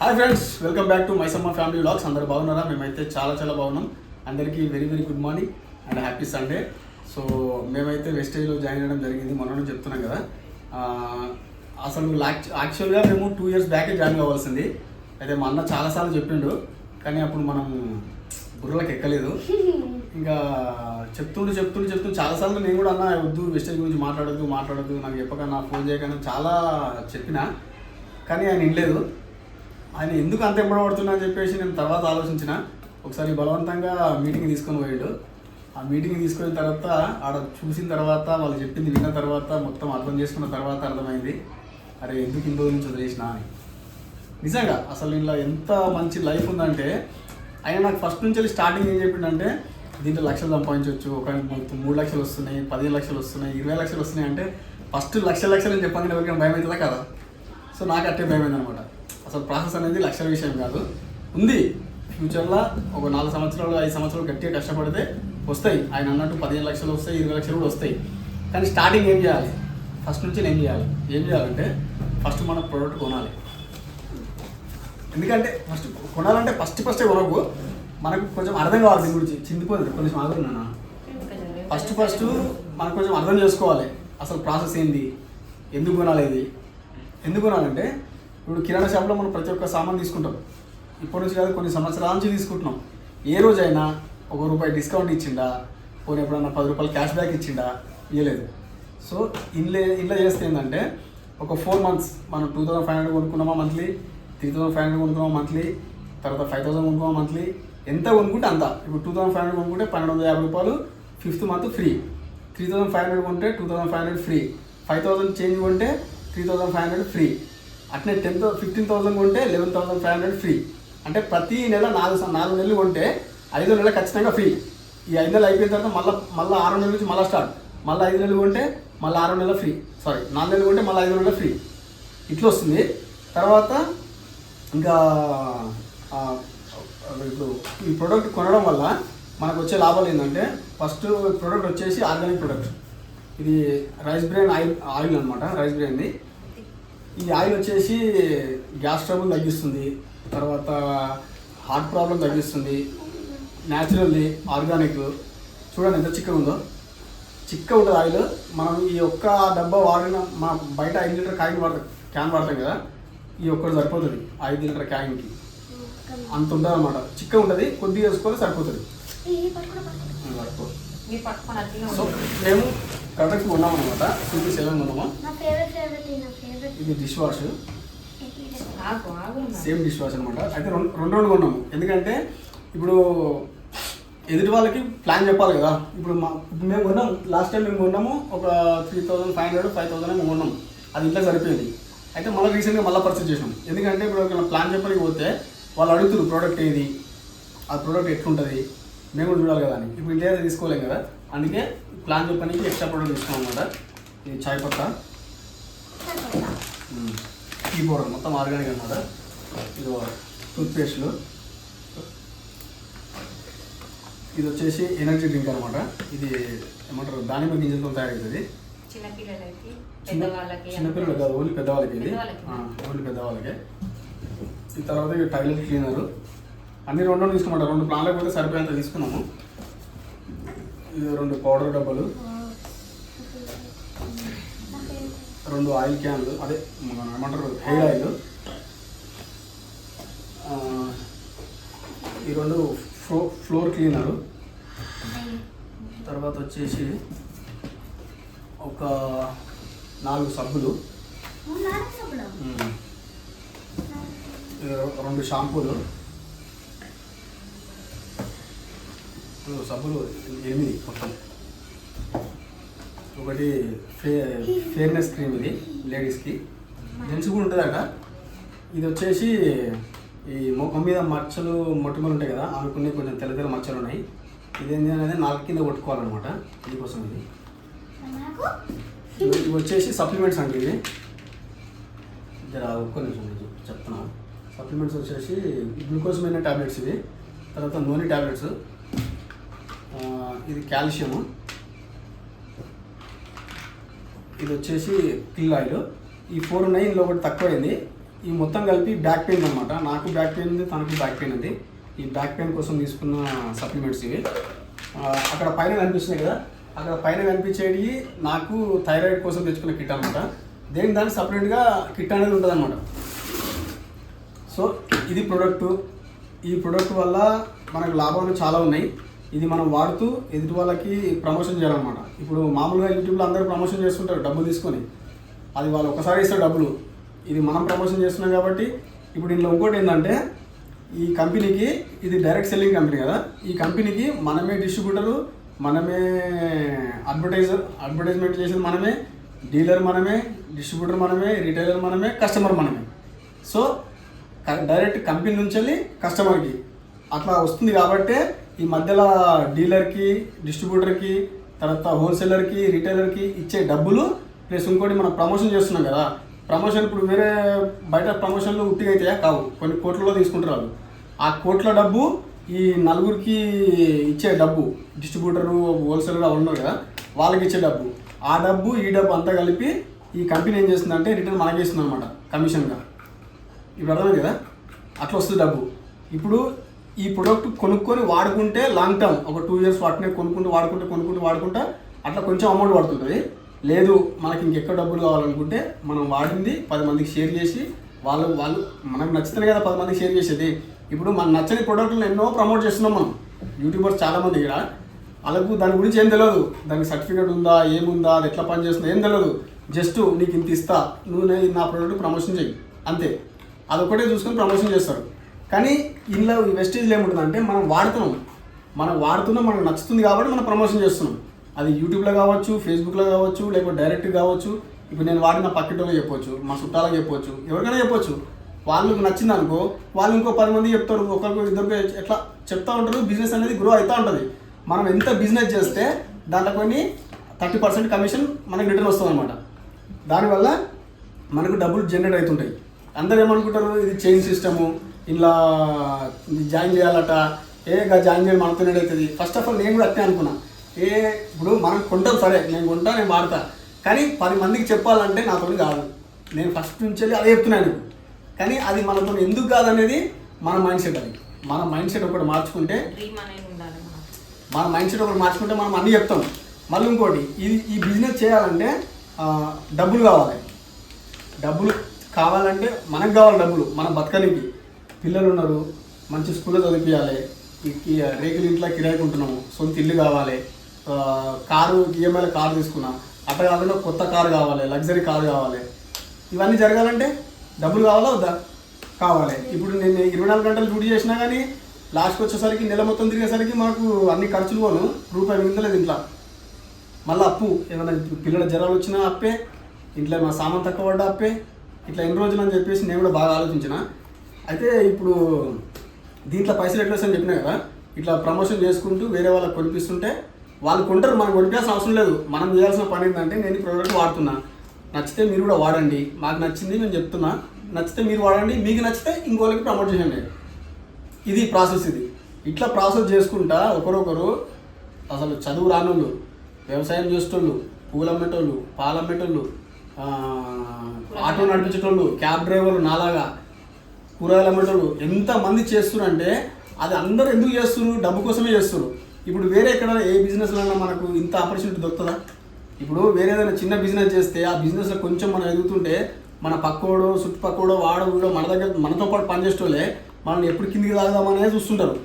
Hi friends welcome back to Maisamma family vlogs అందరు బాగున్నారా? మేమైతే చాలా చాలా బాగున్నాం. అందరికీ very very good morning and happy Sunday so మేమైతే వెస్టేజ్లో జాయిన్ అవ్వడం జరిగింది. మొన్న చెప్తున్నాం కదా. అసలు యాక్చువల్గా మేము టూ ఇయర్స్ బ్యాకే జాయిన్ కావాల్సింది. అయితే మా అన్న చాలాసార్లు చెప్పిండు. కానీ అప్పుడు మనం బుర్రలకు ఎక్కలేదు. ఇంకా చెప్తుండు చెప్తుండు చెప్తుండు చాలాసార్లు నేను కూడా అన్న వద్దు వెస్టేజ్ గురించి మాట్లాడద్దు మాట్లాడద్దు నాకు చెప్పకన్నా ఫోన్ చేయకన్నా చాలా చెప్పిన. కానీ ఆయన వినలేదు. ఆయన ఎందుకు అంత ఎంబడబడుతున్నా అని చెప్పేసి నేను తర్వాత ఆలోచించిన. ఒకసారి బలవంతంగా మీటింగ్ తీసుకొని పోయాడు. ఆ మీటింగ్ తీసుకున్న తర్వాత ఆడ చూసిన తర్వాత వాళ్ళు చెప్పింది విన్న తర్వాత మొత్తం అర్థం చేసుకున్న తర్వాత అర్థమైంది. అరే ఎందుకు ఇన్ని రోజుల నుంచి వదిలేసిన అని. నిజంగా అసలు ఇలా ఎంత మంచి లైఫ్ ఉందంటే ఆయన నాకు ఫస్ట్ నుంచి వెళ్ళి స్టార్టింగ్ ఏం చెప్పిండంటే దీంట్లో లక్షలు సంపాదించవచ్చు ఒక మూడు లక్షలు వస్తున్నాయి పదిహేను లక్షలు వస్తున్నాయి ఇరవై లక్షలు వస్తున్నాయి అంటే ఫస్ట్ లక్ష లక్షలు అని చెప్పగానే ఎవరికైనా భయం అవుతుందా కదా? సో నాకు అట్టే భయం అనమాట అసలు ప్రాసెస్ అనేది లక్షల విషయం కాదు. ఉంది. ఫ్యూచర్లో ఒక నాలుగు సంవత్సరాలు ఐదు సంవత్సరాలు గట్టిగా కష్టపడితే వస్తాయి. ఆయన అన్నట్టు పదిహేను లక్షలు వస్తాయి ఇరవై లక్షలు కూడా వస్తాయి. కానీ స్టార్టింగ్ ఏం చేయాలి? ఫస్ట్ నుంచి ఏం చేయాలి? ఏం చేయాలంటే ఫస్ట్ మనం ప్రోడక్ట్ కొనాలి. ఎందుకంటే ఫస్ట్ కొనాలంటే ఫస్ట్ ఫస్ట్ కొనకు. మనకు కొంచెం అర్థం కావాలి దీని గురించి. చిందిపోతుంది కొంచెం ఆగుతున్నా ఫస్ట్ ఫస్ట్ మనం కొంచెం అర్థం చేసుకోవాలి. అసలు ప్రాసెస్ ఏంది? ఎందుకు కొనాలి ఇది? ఎందుకు కొనాలంటే ఇప్పుడు కిరాణా షాప్లో మనం ప్రతి ఒక్క సామాన్ తీసుకుంటాం. ఇప్పటి నుంచి కాదు కొన్ని సంవత్సరాల నుంచి తీసుకుంటున్నాం. ఏ రోజైనా ఒక రూపాయి డిస్కౌంట్ ఇచ్చిండా? పోనీ ఎప్పుడన్నా పది రూపాయలు క్యాష్ బ్యాక్ ఇచ్చిండా? ఇవ్వలేదు సో ఇంట్లో ఇంట్లో చేస్తే ఏంటంటే ఒక ఫోర్ మంత్స్ మనం two thousand five hundred కొనుక్కున్నామా monthly three thousand five hundred కొనుక్కున్నామా monthly తర్వాత ఫైవ్ థౌసండ్ కొనుక్కున్నామా మంత్లీ ఎంత కొనుక్కుంటే అంత. ఇప్పుడు టూ థౌసండ్ ఫైవ్ హండ్రెడ్ కొనుక్కుంటే పన్నెండు వందల యాభై రూపాయలు fifth month free three thousand five hundred కొంటే two thousand five hundred free five thousand change కొంటే three thousand five hundred free అట్నే టెన్ ఫిఫ్టీన్ థౌసండ్ కొంటే eleven thousand five hundred free. అంటే ప్రతి నెల నాలుగు నాలుగు నెలలు కొంటే ఐదో నెల ఖచ్చితంగా ఫ్రీ. ఈ ఐదు నెలలు అయిపోయిన తర్వాత మళ్ళీ మళ్ళీ ఆరు నెలల నుంచి మళ్ళీ స్టార్ట్. మళ్ళీ ఐదు నెలలు కొంటే మళ్ళీ ఆరు నెలల ఫ్రీ. సారీ నాలుగు నెలలు కొంటే మళ్ళీ ఐదు నెలల ఫ్రీ. ఇట్లా వస్తుంది. తర్వాత ఇంకా ఇప్పుడు ఈ ప్రోడక్ట్ కొనడం వల్ల మనకు వచ్చే లాభాలు ఏంటంటే ఫస్ట్ ప్రోడక్ట్ వచ్చేసి ఆర్గానిక్ ప్రోడక్ట్ ఇది రైస్ బ్రెయిన్ ఆయిల్ ఆయిల్ అనమాట రైస్ బ్రెయిన్ది ఈ ఆయిల్ వచ్చేసి గ్యాస్ ట్రబుల్ తగ్గిస్తుంది. తర్వాత హార్ట్ ప్రాబ్లం తగ్గిస్తుంది. Naturally organic. చూడండి ఎంత చిక్కగా ఉందో. చిక్క ఉంటుంది ఆయిల్. మనం ఈ ఒక్క డబ్బా వాడిన మన బయట ఐదు లీటర్ కాయిన్ వాడతాం క్యాన్ వాడతాం కదా. ఈ ఒక్కటి సరిపోతుంది ఐదు లీటర్ క్యాన్కి. అంత ఉంటుంది అనమాట చిక్క ఉంటుంది కొద్దిగా వేసుకొని సరిపోతుంది. సో. మేము ప్రొడక్ట్ కొన్నాం అనమాట సిపి సెవెన్ కొన్నాము నా ఫేవరెట్ ఫేవరెట్ నా ఫేవరెట్ ఇది dish wash. Same dish wash అనమాట అయితే రెండు రెండు రెండు కొన్నాము ఎందుకంటే ఇప్పుడు ఎదుటి వాళ్ళకి ప్లాన్ చెప్పాలి కదా. ఇప్పుడు మా ఇప్పుడు మేము కొన్నాం. లాస్ట్ టైం మేము కొన్నాము ఒక three thousand five hundred five thousand మేము కొన్నాం. అది ఇంట్లో సరిపోయింది. అయితే మళ్ళీ రీసెంట్గా మళ్ళీ పర్చేస్ చేసినాం. ఎందుకంటే ఇప్పుడు ఒక ప్లాన్ చెప్పడానికి పోతే వాళ్ళు అడుగుతారు ప్రోడక్ట్ ఏది? ఆ ప్రోడక్ట్ ఎట్లుంటుంది? మేము కూడా చూడాలి కదా అని. ఇప్పుడు ఇంట్లో అయితే తీసుకోలేం కదా. అందుకే ప్లాన్ చెప్పడానికి ఎక్స్ట్రా ప్రోడక్ట్ తీసుకున్నాం అనమాట ఇది చాయ్ పత్తా టీ పౌడర్ మొత్తం ఆర్గానిక్ అనమాట ఇది టూత్పేస్ట్లు. ఇది వచ్చేసి ఎనర్జీ డ్రింక్ అనమాట ఇది ఏమంటారు దానిమ్మ గింజలతో తయారవుతుంది. చిన్నపిల్లలు కాదు ఓన్లీ పెద్దవాళ్ళకి ఇది. ఓన్లీ పెద్దవాళ్ళకే. ఈ తర్వాత టాయిలెట్ క్లీనర్. అన్ని రెండు రెండు తీసుకున్నమాట రెండు ప్లాన్లకు పోతే సరిపోయేంత తీసుకున్నాము. ఇది రెండు పౌడర్ డబ్బాలు. రెండు ఆయిల్ క్యాన్లు అదే ఏమంటారు హెయిర్ ఆయిల్. ఈ రెండు ఫ్లో ఫ్లోర్ క్లీనరు. తర్వాత వచ్చేసి ఒక నాలుగు సబ్బులు. రెండు షాంపూలు. ఈ సబ్బులు ఎనిమిది మొత్తం ఒకటి ఫే ఫేర్నెస్ క్రీమ్ ఇది లేడీస్కి. జెంట్స్ కూడా ఉంటుందట ఇది వచ్చేసి ఈ ముఖం మీద మచ్చలు మొటిమలు ఉంటాయి కదా అనుకునే కొంచెం తెల్ల తెల్ల మచ్చలు ఉన్నాయి. ఇదేంటి అనేది నాలుగు కింద కొట్టుకోవాలన్నమాట దీనికోసం ఇది. ఇవి వచ్చేసి సప్లిమెంట్స్ అండి ఇది జర ఒక్క నిమిషం చెప్తున్నాను. సప్లిమెంట్స్ వచ్చేసి గ్లూకోజ్ మీద టాబ్లెట్స్ ఇవి తర్వాత నూనె టాబ్లెట్స్. ఇది కాల్షియము. ఇది వచ్చేసి పిల్ ఆయిల్. ఈ ఫోర్ నైన్లో ఒకటి తక్కువైంది. ఈ మొత్తం కలిపి బ్యాక్ పెయిన్ అనమాట నాకు బ్యాక్ పెయిన్ ఉంది తనకు బ్యాక్ పెయిన్ ఉంది. ఈ బ్యాక్ పెయిన్ కోసం తీసుకున్న సప్లిమెంట్స్ ఇవి. అక్కడ పైన కనిపిస్తున్నాయి కదా. అక్కడ పైన కనిపించేవి నాకు థైరాయిడ్ కోసం తెచ్చుకున్న కిట్ అనమాట దేని దానికి సపరేట్గా కిట్ అనేది ఉంటుంది అనమాట సో ఇది ప్రొడక్టు ఈ ప్రొడక్ట్ వల్ల మనకు లాభాలు చాలా ఉన్నాయి. ఇది మనం వాడుతూ ఎదుటి వాళ్ళకి ప్రమోషన్ చేయాలన్నమాట. ఇప్పుడు మామూలుగా యూట్యూబ్లో అందరూ ప్రమోషన్ చేస్తుంటారు డబ్బులు తీసుకొని. అది వాళ్ళు ఒకసారి ఇస్తారు డబ్బులు. ఇది మనం ప్రమోషన్ చేస్తున్నాం కాబట్టి ఇప్పుడు ఇందులో ఇంకోటి ఏంటంటే ఈ కంపెనీకి ఇది డైరెక్ట్ సెల్లింగ్ కంపెనీ కదా. ఈ కంపెనీకి మనమే డిస్ట్రిబ్యూటరు మనమే అడ్వర్టైజర్ అడ్వర్టైజ్మెంట్ చేసేది మనమే డీలర్ మనమే డిస్ట్రిబ్యూటర్ మనమే రిటైలర్ మనమే కస్టమర్ మనమే. సో డైరెక్ట్ కంపెనీ నుంచి వెళ్ళి కస్టమర్కి అట్లా వస్తుంది కాబట్టే ఈ మధ్యలో డీలర్కి డిస్ట్రిబ్యూటర్కి తర్వాత హోల్సేలర్కి రిటైలర్కి ఇచ్చే డబ్బులు ప్లస్ ఇంకోటి మనం ప్రమోషన్ చేస్తున్నాం కదా ప్రమోషన్ ఇప్పుడు వేరే బయట ప్రమోషన్లు ఉట్టిగా అయితే కావు. కొన్ని కోట్లలో తీసుకుంటారు వాళ్ళు. ఆ కోట్ల డబ్బు ఈ నలుగురికి ఇచ్చే డబ్బు డిస్ట్రిబ్యూటరు హోల్సేలర్ వాళ్ళు ఉన్నారు కదా వాళ్ళకి ఇచ్చే డబ్బు. ఆ డబ్బు ఈ డబ్బు అంతా కలిపి ఈ కంపెనీ ఏం చేస్తుందంటే రిటర్న్ మనకి ఇస్తుంది అనమాట కమిషన్గా. ఇప్పుడు అర్థమైంది కదా? అట్లా వస్తుంది డబ్బు. ఇప్పుడు ఈ ప్రొడక్ట్ కొనుక్కొని వాడుకుంటే లాంగ్ టర్మ్ ఒక టూ ఇయర్స్ వాటినే కొనుక్కుంటూ వాడుకుంటే కొనుక్కుంటూ వాడుకుంటా అట్లా కొంచెం అమౌంట్ పడుతుంటుంది. లేదు మనకి ఇంకెక్కడ డబ్బులు కావాలనుకుంటే మనం వాడింది పది మందికి షేర్ చేసి వాళ్ళు వాళ్ళు మనకు నచ్చుతుంది కదా పది మందికి షేర్ చేసేది. ఇప్పుడు మన నచ్చని ప్రొడక్ట్లను ఎన్నో ప్రమోట్ చేస్తున్నాం మనం. యూట్యూబర్స్ చాలామంది ఇక్కడ. వాళ్ళకు దాని గురించి ఏం తెలియదు దానికి సర్టిఫికేట్ ఉందా ఏముందా అది ఎట్లా పని చేస్తుందో ఏం తెలియదు జస్ట్ నీకు ఇంత ఇస్తా నువ్వు నా ప్రోడక్ట్ ప్రమోషన్ చెయ్యి. అంతే. అదొకటే చూసుకొని ప్రమోషన్ చేస్తారు. కానీ ఇందులో ఈ వెస్టేజ్లో ఏముంటుందంటే మనం వాడుతున్నాం. మనం వాడుతున్నాం మనకు నచ్చుతుంది కాబట్టి మనం ప్రమోషన్ చేస్తున్నాం. అది యూట్యూబ్లో కావచ్చు ఫేస్బుక్లో కావచ్చు లేకపోతే డైరెక్ట్ కావచ్చు. ఇప్పుడు నేను వాడిన పక్కింటోళ్ళకి చెప్పొచ్చు మా చుట్టాలకు చెప్పొచ్చు ఎవరికైనా చెప్పొచ్చు. వాళ్ళకి నచ్చింది అనుకో వాళ్ళు ఇంకో పది మంది చెప్తారు ఒకరికి ఇద్దరికి ఎట్లా చెప్తా ఉంటారు బిజినెస్ అనేది గ్రో అవుతూ ఉంటుంది. మనం ఎంత బిజినెస్ చేస్తే దాంట్లో కొన్ని థర్టీ పర్సెంట్ కమిషన్ మనకి రిటర్న్ వస్తుంది అనమాట దానివల్ల మనకు డబ్బులు జనరేట్ అవుతుంటాయి. అందరు ఏమనుకుంటారు? ఇది చైన్ సిస్టము ఇలా జాయిన్ చేయాలట ఏ జాయిన్ చేయడం మనతోనే అవుతుంది ఫస్ట్ ఆఫ్ ఆల్ నేను కూడా అట్టే అనుకున్నా. ఏ ఇప్పుడు మనం కొంటాం సరే నేను కొంటా నేను వాడతా. కానీ పది మందికి చెప్పాలంటే నాతో కాదు. నేను ఫస్ట్ నుంచి వెళ్ళి అదే చెప్తున్నాను కానీ అది మనతో ఎందుకు కాదనేది మన మైండ్ సెట్ అది. మన మైండ్ సెట్ ఒకటి మార్చుకుంటే మన మైండ్ సెట్ ఒకటి మార్చుకుంటే మనం అన్నీ చెప్తాం. మళ్ళీ ఇంకోటి ఇది ఈ బిజినెస్ చేయాలంటే డబ్బులు కావాలి. డబ్బులు కావాలంటే మనకు కావాలి డబ్బులు మన బతకనికి. పిల్లలు ఉన్నారు మంచి స్కూల్లో చదివించాలి రేకులు ఇంట్లో కిరాయికి ఉంటున్నాము సొంత ఇల్లు కావాలి కారు ఈఎంఐలో కారు తీసుకున్నాం అట్లా కాకుండా కొత్త కారు కావాలి లగ్జరీ కారు కావాలి. ఇవన్నీ జరగాలంటే డబ్బులు కావాలా వద్దా? కావాలి. ఇప్పుడు నేను ఇరవై నాలుగు గంటలు డ్యూటీ చేసినా కానీ లాస్ట్కి వచ్చేసరికి నెల మొత్తం తిరిగేసరికి మనకు అన్ని ఖర్చులు పోను రూపాయి మిగతలేదు ఇంట్లో. మళ్ళీ అప్పు ఏమైనా పిల్లల జ్వరాలు వచ్చినా అప్పే ఇంట్లో మా సామాన్ తక్కువ పడ్డా అప్పే ఇట్లా ఎన్ని రోజులు అని చెప్పేసి నేను కూడా బాగా ఆలోచించిన. అయితే ఇప్పుడు దీంట్లో పైసలు ఎట్లా వస్తాయని చెప్పినా కదా ఇట్లా ప్రమోషన్ చేసుకుంటూ వేరే వాళ్ళకి కొనిపిస్తుంటే వాళ్ళు కొంటారు మనం కొనిపించాల్సిన అవసరం లేదు. మనం చేయాల్సిన పని ఏంటంటే నేను ఈ ప్రోడక్ట్ వాడుతున్నా. నచ్చితే మీరు కూడా వాడండి. మాకు నచ్చింది నేను చెప్తున్నా. నచ్చితే మీరు వాడండి. మీకు నచ్చితే ఇంకోళ్ళకి ప్రమోట్ చేయండి. ఇది ప్రాసెస్ ఇది. ఇట్లా ప్రాసెస్ చేసుకుంటా ఒకరొకరు అసలు చదువు రానోళ్ళు వ్యవసాయం చేసేటోళ్ళు పూలు అమ్మేటోళ్ళు పాలు అమ్మేటోళ్ళు ఆటో నడిపించేటోళ్ళు క్యాబ్ డ్రైవర్లు నాలాగా కూరగాయలు అమ్మేటోళ్ళు ఎంతమంది చేస్తున్నారంటే అది అందరూ ఎందుకు చేస్తున్నారు? డబ్బు కోసమే చేస్తున్నారు. ఇప్పుడు వేరే ఎక్కడ ఏ బిజినెస్లో మనకు ఇంత ఆపర్చునిటీ దొరుకుతుందా? ఇప్పుడు వేరే ఏదైనా చిన్న బిజినెస్ చేస్తే ఆ బిజినెస్లో కొంచెం మనం ఎదుగుతుంటే మన పక్కోడు చుట్టుపక్కోడో వాడు కూడా మన దగ్గర మనతో పాటు పనిచేసేటోళ్ళే మనం ఎప్పుడు కిందికి తాగుదామనే చూస్తుంటారు.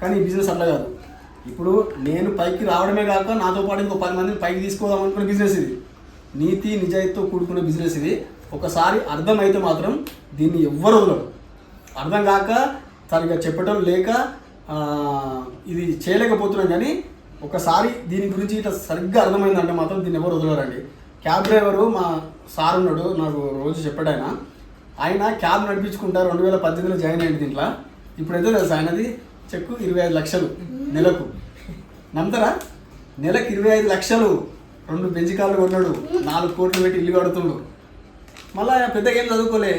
కానీ ఈ బిజినెస్ అట్లా కాదు. ఇప్పుడు నేను పైకి రావడమే కాక నాతో పాటు ఇంకో పది మందిని పైకి తీసుకోదాం అనుకున్న బిజినెస్ ఇది. నీతి నిజాయితీతో కూడుకున్న బిజినెస్ ఇది. ఒకసారి అర్థమైతే మాత్రం దీన్ని ఎవ్వరు వదలరు. అర్థం కాక సరిగా చెప్పటం లేక ఇది చేయలేకపోతున్నాం కానీ ఒకసారి దీని గురించి ఇట్లా సరిగ్గా అర్థమైందంటే మాత్రం దీన్ని ఎవరు వదలరండి. క్యాబ్ డ్రైవరు మా సార్ ఉన్నాడు నాకు రోజు చెప్పాడు ఆయన. ఆయన క్యాబ్ నడిపించుకుంటా రెండు వేల పద్దెనిమిదిలో జాయిన్ అయ్యింది దీంట్లో. ఇప్పుడైతే తెలుసు ఆయనది? చెక్కు ఇరవై ఐదు లక్షలు నెలకు. నమ్ముతారా? నెలకు ఇరవై ఐదు లక్షలు. రెండు బెంచ్ కార్లు కొన్నాడు. నాలుగు కోట్లు పెట్టి ఇల్లు కడుతుండు మళ్ళీ పెద్దగా ఏం చదువుకోలే.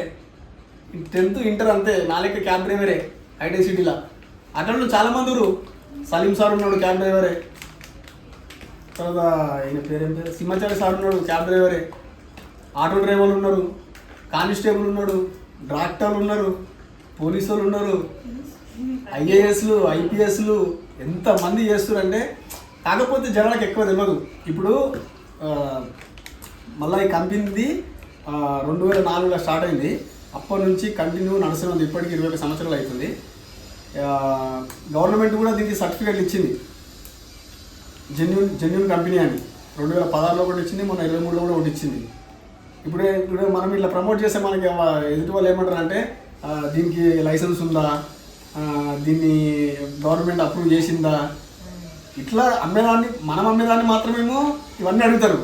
టెన్త్ ఇంటర్ అంతే. నా లెక్క క్యాబ్ డ్రైవరే ఐటీ సిటీలో. అట్లా చాలా మంది సలీం సార్ ఉన్నాడు క్యాబ్ డ్రైవరే తర్వాత ఆయన పేరేం పేరు? సింహాచారి సార్ ఉన్నాడు క్యాబ్ డ్రైవరే ఆటో డ్రైవర్లు ఉన్నారు. కానిస్టేబుల్ ఉన్నాడు. డాక్టర్లు ఉన్నారు. పోలీసు వాళ్ళు ఉన్నారు. ఐఏఎస్లు ఐపీఎస్లు ఎంతమంది చేస్తున్నారంటే కాకపోతే జనాలకు ఎక్కువ తెలియదు ఇప్పుడు మళ్ళీ ఈ కంపెనీది రెండు వేల నాలుగులో స్టార్ట్ అయింది. అప్పటి నుంచి కంటిన్యూ నడుస్తున్నది ఇప్పటికి ఇరవై ఒక సంవత్సరాలు అవుతుంది. గవర్నమెంట్ కూడా దీనికి సర్టిఫికేట్లు ఇచ్చింది. జెన్యున్ జెన్యున్ కంపెనీ అని. రెండు వేల పదహారులో కూడా ఇచ్చింది మొన్న ఇరవై మూడులో కూడా ఒకటి ఇచ్చింది. ఇప్పుడు ఇప్పుడు మనం ఇట్లా ప్రమోట్ చేస్తే మనకి ఎదుటి వాళ్ళు ఏమంటారు అంటే దీనికి లైసెన్స్ ఉందా? దీన్ని గవర్నమెంట్ అప్రూవ్ చేసిందా? ఇట్లా అమ్మేదాన్ని మనం అమ్మేదాన్ని మాత్రమేమో ఇవన్నీ అడుగుతారు.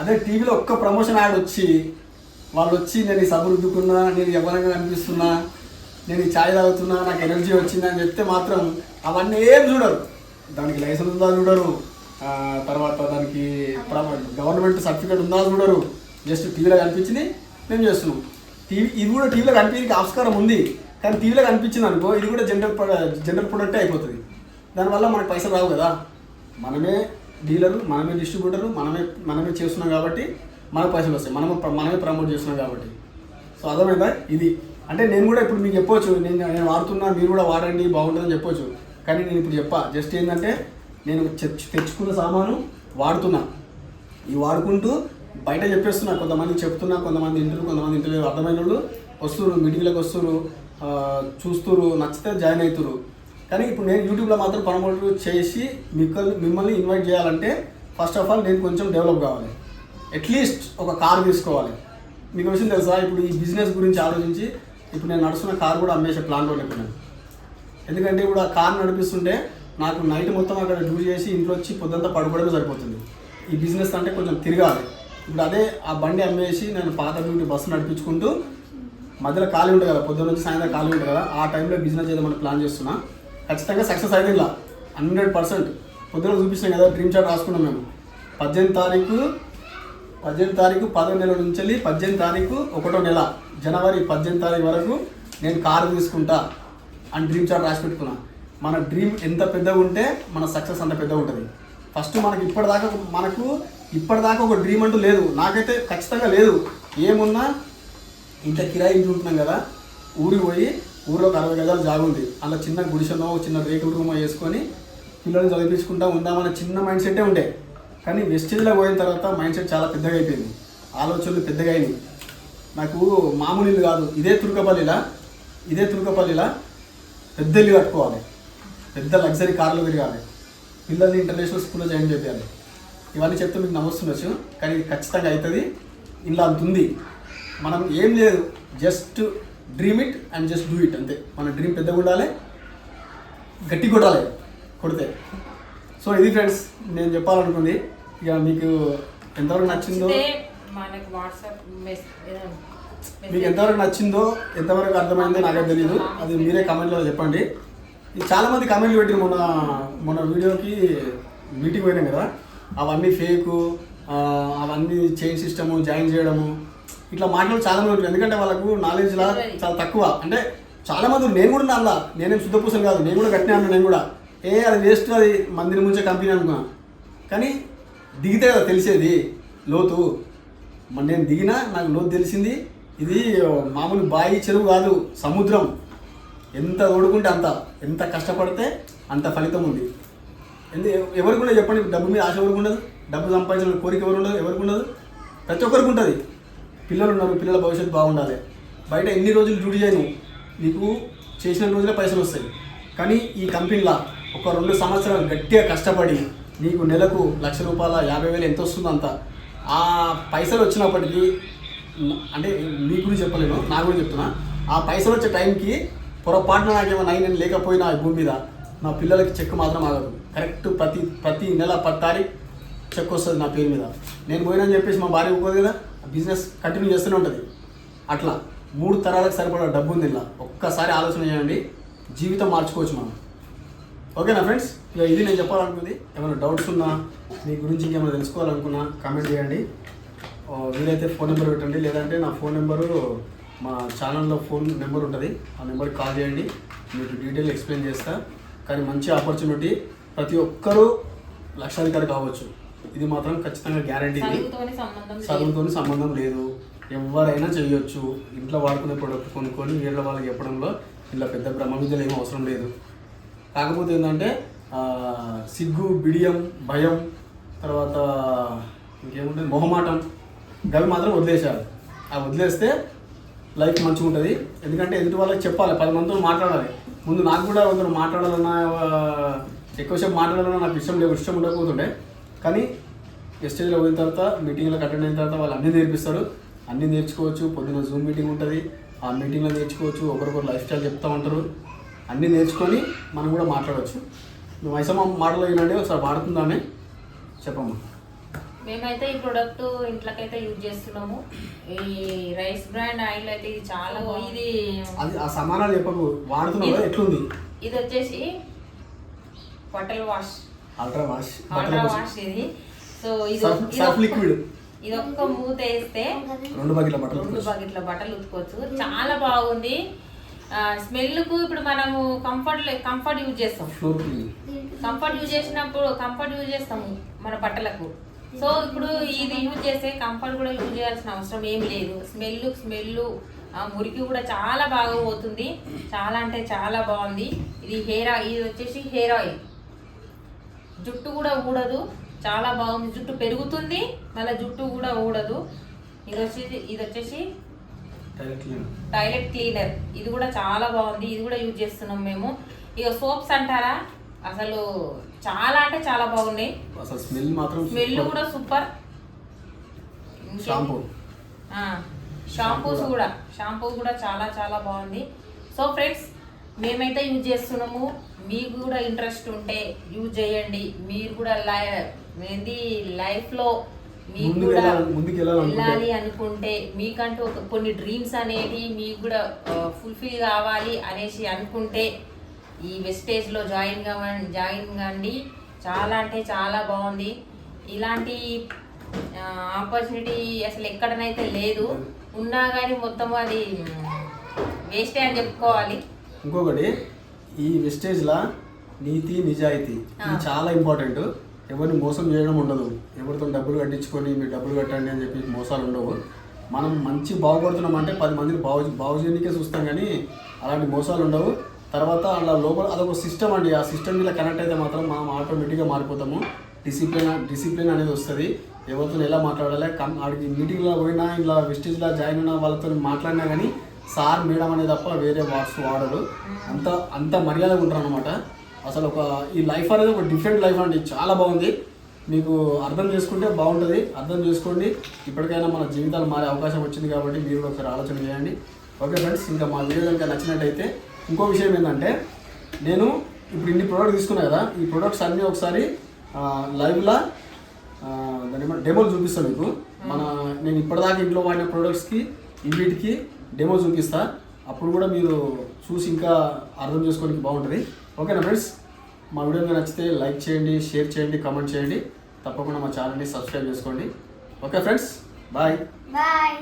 అదే టీవీలో ఒక్క ప్రమోషన్ యాడ్ వచ్చి వాళ్ళు వచ్చి నేను ఈ రుద్దుకున్నా నేను ఎవరంగా కనిపిస్తున్నా నేను ఈ ఛాయ్ తాగుతున్నా నాకు ఎనర్జీ వచ్చిందని చెప్తే మాత్రం అవన్నీ ఏం చూడరు. దానికి లైసెన్స్ ఉందా చూడరు. తర్వాత దానికి గవర్నమెంట్ సర్టిఫికేట్ ఉందా చూడరు. జస్ట్ టీవీలో కనిపించింది మేము చేస్తున్నాం. టీవీ ఇది కూడా టీవీలో కనిపించడానికి ఆస్కారం ఉంది. కానీ టీవీలో కనిపించింది అనుకో ఇది కూడా జనరల్ జనరల్ ప్రొడక్టే అయిపోతుంది. దానివల్ల మనకు పైసలు రావు కదా. మనమే డీలరు మనమే డిస్ట్రిబ్యూటరు మనమే మనమే చేస్తున్నాం కాబట్టి మనకు పైసలు వస్తాయి. మనము మనమే ప్రమోట్ చేస్తున్నాం కాబట్టి. సో అర్థమైందా? ఇది. అంటే నేను కూడా ఇప్పుడు మీకు చెప్పొచ్చు. నేను నేను వాడుతున్నా మీరు కూడా వాడండి బాగుంటుందని చెప్పొచ్చు. కానీ నేను ఇప్పుడు చెప్పా. జస్ట్ ఏంటంటే నేను తెచ్చుకున్న సామాను వాడుతున్నా. ఇవి వాడుకుంటూ బయట చెప్పేస్తున్నా. కొంతమంది చెప్తున్నా కొంతమంది ఇంటరు కొంతమంది ఇంటర్వ్యూ అర్థమైన వాళ్ళు వస్తున్నారు మీటింగ్లకు వస్తున్నారు చూస్తురు నచ్చితే జాయిన్ అవుతున్నారు కానీ ఇప్పుడు నేను యూట్యూబ్లో మాత్రం ప్రమోట్ చేసి మీకు మిమ్మల్ని ఇన్వైట్ చేయాలంటే ఫస్ట్ ఆఫ్ ఆల్ నేను కొంచెం డెవలప్ కావాలి. అట్లీస్ట్ ఒక కార్ తీసుకోవాలి. మీకు విషయం తెలుసా? ఇప్పుడు ఈ బిజినెస్ గురించి ఆలోచించి ఇప్పుడు నేను నడుస్తున్న కార్ కూడా అమ్మేసే ప్లాన్లో నేను ఎందుకంటే ఇప్పుడు ఆ కార్ నడిపిస్తుంటే నాకు నైట్ మొత్తం అక్కడ డ్యూ చేసి ఇంట్లో వచ్చి పొద్దుంతా పడుకోవడమే సరిపోతుంది. ఈ బిజినెస్ అంటే కొంచెం తిరగాలి. ఇప్పుడు అదే ఆ బండి అమ్మేసి నేను పాత డ్యూటీ బస్సు నడిపించుకుంటూ మధ్యలో ఖాళీ ఉంటుంది కదా పొద్దున్న నుంచి సాయంత్రం ఖాళీ ఉంటుంది కదా ఆ టైంలో బిజినెస్ చేద్దామని ప్లాన్ చేస్తున్నా ఖచ్చితంగా సక్సెస్ అయింది ఇలా హండ్రెడ్ పర్సెంట్. పొద్దున చూపించినాం కదా డ్రీమ్ చార్ట్ రాసుకున్నాం మేము. పద్దెనిమిది తారీఖు పద్దెనిమిది తారీఖు పదో నెల నుంచి వెళ్ళి పద్దెనిమిది తారీఖు ఒకటో నెల జనవరి పద్దెనిమిది తారీఖు వరకు నేను కారు తీసుకుంటా అని డ్రీమ్ చార్ట్ రాసి పెట్టుకున్నా. మన డ్రీమ్ ఎంత పెద్దగా ఉంటే మన సక్సెస్ అంత పెద్దగా ఉంటుంది. ఫస్ట్ మనకి ఇప్పటిదాకా మనకు ఇప్పటిదాకా ఒక డ్రీమ్ అంటూ లేదు. నాకైతే ఖచ్చితంగా లేదు. ఏమున్నా ఇంత కిరాయి ఉంటున్నాం కదా ఊరికి పోయి ఊరిలో ఒక అరవై గజాలు జాగుంది అలా చిన్న గుడిసెనో చిన్న రేకుల రూమో వేసుకొని పిల్లల్ని చదివించుకుంటా ఉందామన్న చిన్న మైండ్ సెట్టే ఉండే. కానీ వెస్టేజ్లో పోయిన తర్వాత మైండ్ సెట్ చాలా పెద్దగా అయిపోయింది. ఆలోచనలు పెద్దగా అయినాయి. నాకు మామూలు ఇల్లు కాదు ఇదే తుర్కపల్లిలా ఇదే తుర్కపల్లిలా పెద్ద ఇల్లు కట్టుకోవాలి. పెద్ద లగ్జరీ కార్లు తిరగాలి. పిల్లల్ని ఇంటర్నేషనల్ స్కూల్లో జాయిన్ చేయాలి. ఇవన్నీ చెప్తే మీకు నవ్వుస్తుండొచ్చు కానీ ఇది ఖచ్చితంగా అవుతుంది. ఇలా అంత ఉంది. మనం ఏం లేదు just dream it and just do it అంతే. మన డ్రీమ్ పెద్దగా ఉండాలి గట్టి కొట్టాలి కొడితే. సో ఇది ఫ్రెండ్స్ నేను చెప్పాలనుకుంది ఇక మీకు ఎంతవరకు నచ్చిందో? మనకు వాట్సాప్ మీకు ఎంతవరకు నచ్చిందో ఎంతవరకు అర్థమైందో నాకే తెలియదు అది మీరే కమెంట్లో చెప్పండి. చాలా మంది కమెంట్లు పెట్టిన మొన్న మొన్న వీడియోకి మీటింగ్ పోయినాం కదా. అవన్నీ ఫేకు అవన్నీ చైన్ సిస్టము జాయిన్ చేయడము ఇట్లా మాటలు చాలా మంది ఉంటారు. ఎందుకంటే వాళ్ళకు నాలెడ్జ్ లా చాలా తక్కువ. అంటే చాలా మంది. నేను కూడా అలా నేనేం శుద్ధపూసం కాదు. నేను కూడా అన్నా నేను కూడా. ఏ అది వేస్ట్ అది మందిని ముంచే కంపెనీ అనుకున్నా. కానీ దిగితే కదా తెలిసేది లోతు. మరి నేను దిగినా నాకు లోతు తెలిసింది ఇది మామూలు బాయి చెరువు కాదు సముద్రం. ఎంత ఓడుకుంటే అంత ఎంత కష్టపడితే అంత ఫలితం ఉంది. ఎందు ఎవరికి ఉండదు చెప్పండి డబ్బు మీద ఆశ ఎవరికి ఉండదు? డబ్బు సంపాదించిన కోరిక ఎవరు ఉండదు? ఎవరికి ఉండదు? ప్రతి ఒక్కరికి ఉంటుంది. పిల్లలు ఉన్నారు పిల్లల భవిష్యత్తు బాగుండాలి. బయట ఎన్ని రోజులు డ్యూటీ చేయను? నీకు చేసిన రోజులే పైసలు వస్తాయి. కానీ ఈ కంపెనీలా ఒక రెండు సంవత్సరాలు గట్టిగా కష్టపడి నీకు నెలకు లక్ష రూపాయల యాభై వేలు ఎంత వస్తుందో అంత. ఆ పైసలు వచ్చినప్పటికీ అంటే మీ గురించి చెప్పలేను నా గురించి చెప్తున్నా. ఆ పైసలు వచ్చే టైంకి పొరపాటున నాకేమైనా అయి నేను లేకపోయినా భూమి మీద నా పిల్లలకి చెక్ మాత్రం ఆగదు. కరెక్ట్ ప్రతి ప్రతి నెల పది తారీఖు చెక్ వస్తుంది నా పేరు మీద. నేను పోయినని చెప్పేసి మా భార్య ఒప్పుకోదు కదా? బిజినెస్ కంటిన్యూ చేస్తూనే ఉంటుంది. అట్లా మూడు తరాలకు సరిపడా డబ్బు ఉంది ఇలా ఒక్కసారి ఆలోచన చేయండి. జీవితం మార్చుకోవచ్చు మనం. ఓకేనా ఫ్రెండ్స్ ఇక ఇది నేను చెప్పాలనుకుంది ఏమైనా డౌట్స్ ఉన్నా మీ గురించి ఇంకేమైనా తెలుసుకోవాలనుకున్నా కామెంట్ చేయండి. వీలైతే ఫోన్ నెంబర్ పెట్టండి. లేదంటే నా ఫోన్ నెంబరు మా ఛానల్లో ఫోన్ నెంబర్ ఉంటుంది. ఆ నెంబర్కి కాల్ చేయండి. మీకు డీటెయిల్ ఎక్స్ప్లెయిన్ చేస్తా. కానీ మంచి ఆపర్చునిటీ ప్రతి ఒక్కరూ లక్షాధికారి కావచ్చు. ఇది మాత్రం ఖచ్చితంగా గ్యారంటీ చదువుతో సంబంధం లేదు. ఎవరైనా చేయొచ్చు. ఇంట్లో వాడుకునే ప్రోడక్ట్ కొనుక్కొని వీళ్ళ వాళ్ళకి చెప్పడంలో ఇలా పెద్ద బ్రహ్మ విద్యలు ఏమీ అవసరం లేదు. కాకపోతే ఏంటంటే సిగ్గు బిడియం భయం తర్వాత ఇంకేముంటుంది? మొహమాటం. గవి మాత్రం వదిలేశారు. ఆ వదిలేస్తే లైఫ్ మంచిగా ఉంటుంది. ఎందుకంటే ఎదుటి వాళ్ళకి చెప్పాలి పది మందితో మాట్లాడాలి. ముందు నాకు కూడా కొందరు మాట్లాడాలన్నా ఎక్కువసేపు మాట్లాడాలన్నా నాకు ఇష్టం లేవు ఇష్టం ఉండకపోతుండే. కానీ స్టేజ్లో పోయిన తర్వాత మీటింగ్లకు అటెండ్ అయిన తర్వాత వాళ్ళు అన్నీ నేర్పిస్తారు. అన్నీ నేర్చుకోవచ్చు. పొద్దున్న జూమ్ మీటింగ్ ఉంటుంది. ఆ మీటింగ్లో నేర్చుకోవచ్చు. ఒకరికొకరు లైఫ్ స్టైల్ చెప్తూ ఉంటారు. అన్నీ నేర్చుకొని మనం కూడా మాట్లాడవచ్చు. నువ్వు మైసమ్మ మాటలు వినండి ఒకసారి వాడుతుందామే చెప్పమ్మా. మేమైతే ఈ ప్రోడక్ట్ ఇంట్లోకైతే యూజ్ చేస్తున్నాము. ఈ రైస్ బ్రాండ్ ఆయిల్ అయితే ఇది చాలా ఇది అది ఆ సమానాలు చెప్పకు వాడుతున్నావు ఎట్లుంది? ఇది వచ్చేసి బట్టల్ wash. Ultra wash ultra wash. ఇది. సో ఇది లిక్విడ్. ఇది ఒక్క మూత వేస్తే రెండు బకెట్ల బట్టలు రెండు. బకెట్ల బట్టలు ఉతుకోవచ్చు చాలా బాగుంది. స్మెల్కు ఇప్పుడు మనము కంఫర్ట్ కంఫర్ట్ యూజ్ చేస్తాం. కంఫర్ట్ యూజ్ చేసినప్పుడు కంఫర్ట్ యూజ్ చేస్తాము మన బట్టలకు. సో ఇప్పుడు ఇది యూజ్ చేస్తే కంఫర్ట్ కూడా యూజ్ చేయాల్సిన అవసరం ఏం లేదు. స్మెల్ స్మెల్ మురికి కూడా చాలా బాగా పోతుంది. చాలా అంటే చాలా బాగుంది. ఇది హెయిర్ ఆయిల్ ఇది వచ్చేసి హెయిర్ ఆయిల్ జుట్టు కూడా ఊడదు. చాలా బాగుంది. జుట్టు పెరుగుతుంది. మళ్ళీ జుట్టు కూడా ఊడదు. ఇది వచ్చేసి ఇది వచ్చేసి టాయిలెట్ క్లీనర్ ఇది కూడా చాలా బాగుంది. ఇది కూడా యూజ్ చేస్తున్నాం మేము. ఇక సోప్స్ అంటారా? అసలు చాలా అంటే చాలా బాగున్నాయి. అసలు స్మెల్ మాత్రం స్మెల్. కూడా సూపర్. షాంపూ షాంపూస్ కూడా. షాంపూ కూడా చాలా చాలా బాగుంది. సో ఫ్రెండ్స్ మేమైతే యూజ్ చేస్తున్నాము. మీకు కూడా ఇంట్రెస్ట్ ఉంటే యూజ్ చేయండి. మీరు కూడా లై ఏంది లైఫ్లో మీకు కూడా వెళ్ళాలి- అనుకుంటే. మీకంటూ ఒక కొన్ని డ్రీమ్స్ అనేవి మీకు కూడా ఫుల్ఫిల్ కావాలి అనేసి అనుకుంటే ఈ వెస్టేజ్లో జాయిన్ కావండి జాయిన్ కండి. చాలా అంటే చాలా బాగుంది. ఇలాంటి ఆపర్చునిటీ అసలు ఎక్కడనైతే లేదు ఉన్నా కానీ మొత్తం అది వేస్టే అని చెప్పుకోవాలి. ఇంకొకటి ఈ వెస్టేజ్లా నీతి నిజాయితీ ఇది. చాలా ఇంపార్టెంట్ ఎవరిని మోసం చేయడం ఉండదు. ఎవరితో డబ్బులు కట్టించుకొని మీరు డబ్బులు కట్టండి అని చెప్పి మోసాలు ఉండవు. మనం మంచి బాగుపడుతున్నాం అంటే పది మందిని బాగు బాగు చేయడానికే చూస్తాం కానీ అలాంటి మోసాలు ఉండవు. తర్వాత అలా లోపల అదొక సిస్టమ్ అండి. ఆ సిస్టమ్ మీద కనెక్ట్ అయితే మాత్రం మనం ఆటోమేటిక్గా మారిపోతాము. డిసిప్లిన్ డిసిప్లిన్ అనేది వస్తుంది. ఎవరితో ఎలా మాట్లాడాలి? కం ఆడికి మీటింగ్లో పోయినా ఇలా వెస్టేజ్లో జాయిన్ అయిన వాళ్ళతో మాట్లాడినా కానీ సార్ మేడం అనే తప్ప వేరే వాట్స్ వాడరు. అంత అంత మర్యాదగా ఉంటారు అనమాట అసలు ఒక ఈ లైఫ్ అనేది ఒక డిఫరెంట్ లైఫ్ అండి. చాలా బాగుంది. మీకు అర్థం చేసుకుంటే బాగుంటుంది. అర్థం చేసుకోండి. ఇప్పటికైనా మన జీవితాలు మారే అవకాశం వచ్చింది కాబట్టి మీరు కూడా ఒకసారి ఆలోచన చేయండి. ఓకే ఫ్రెండ్స్ ఇంకా మా వీడియో కనుక నచ్చినట్టయితే ఇంకో విషయం ఏంటంటే నేను ఇప్పుడు ఇన్ని ప్రోడక్ట్ తీసుకున్నా కదా ఈ ప్రోడక్ట్స్ అన్నీ ఒకసారి లైవ్లా దాని డెమోలు చూపిస్తాను మీకు. మన నేను ఇప్పటిదాకా ఇంట్లో వాడిన ప్రోడక్ట్స్కి ఇవిటికి వీటికి డెమో చూపిస్తా. అప్పుడు కూడా మీరు చూసి ఇంకా అర్థం చేసుకోవడానికి బాగుంటుంది. ఓకేనా ఫ్రెండ్స్ మా వీడియో మీకు నచ్చితే లైక్ చేయండి షేర్ చేయండి కామెంట్ చేయండి. తప్పకుండా మా ఛానల్ని సబ్స్క్రైబ్ చేసుకోండి. Okay friends bye. బాయ్.